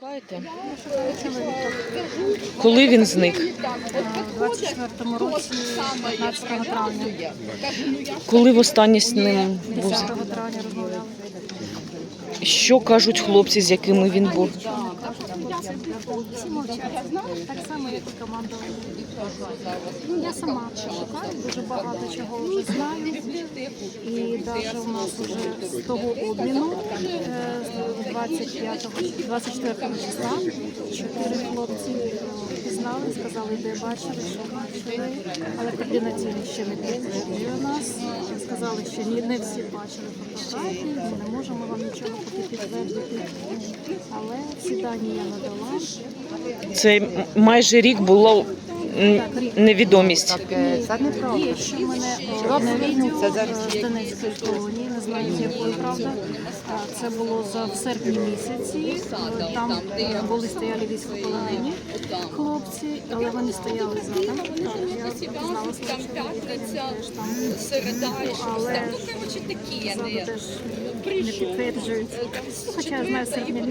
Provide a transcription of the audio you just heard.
Шукаєте? Коли він зник? У 24-му році, 15 травня, Коли востаннє з ним був? 10 травня розмовляли. Що кажуть хлопці, з якими він був? Всі мовчать. Так само, як і команда. Ну, я сама шукаю, дуже багато чого вже знаю. І навіть у нас вже з того обміну, е, з 25-го, 24 числа, чотири хлопці е, сказали, де бачили, що бачили, але координаційно ще не підтверджує нас. Сказали, що ні, не всі бачили фотографії, ми не можемо вам нічого поки підтвердити. Але всі дані я надала. Це майже рік було м, невідомість. Це неправда. Є в мене е, відео е, з Донецької колонії, не знаю, з якої правда. Е, Це було за в серпні місяці. Е, Там е, були стояли військовополонені хлопці, але вони стояли за Я знала свого чоловіка, теж там. Ну, Але ззаду теж не підтверджують. Хоча я знаю з серпня